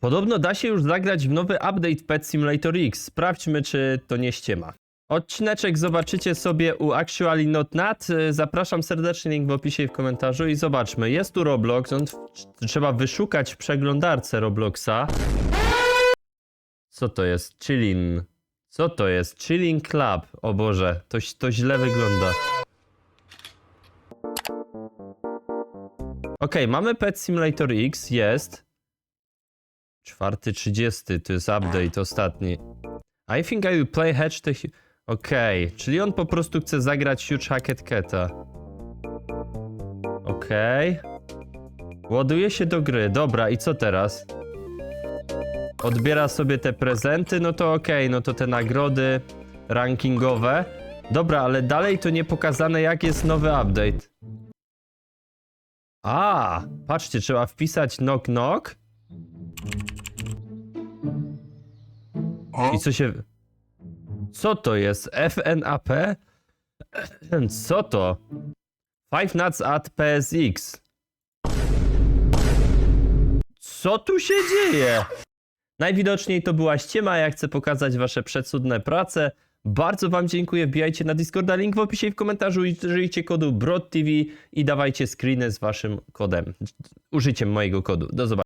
Podobno da się już zagrać w nowy update Pet Simulator X. Sprawdźmy, czy to nie ściema. Odcineczek zobaczycie sobie u Actually Not Not. Zapraszam serdecznie, link w opisie i w komentarzu i zobaczmy. Jest tu Roblox, trzeba wyszukać w przeglądarce Robloxa. Co to jest? Chilling. Co to jest? Chilling Club. O Boże, to, to źle wygląda. Okej, mamy Pet Simulator X, jest. Czwarty, trzydziesty, to jest update ostatni. I think I will play Hatch the... Okej, czyli on po prostu chce zagrać Huge Hacket Cata. Okej. Ładuje się do gry, dobra, i co teraz? Odbiera sobie te prezenty, no to okej, no to te nagrody rankingowe. Dobra, ale dalej to nie pokazane jak jest nowy update. A, patrzcie, trzeba wpisać knock knock. I co się... Co to jest? FNAP? Co to? Five Nuts at PSX. Co tu się dzieje? Najwidoczniej to była ściema, ja chcę pokazać wasze przecudne prace. Bardzo wam dziękuję, wbijajcie na Discorda, link w opisie i w komentarzu użyjcie kodu BRODTV i dawajcie screeny z waszym kodem, użyciem mojego kodu. Do zobaczenia.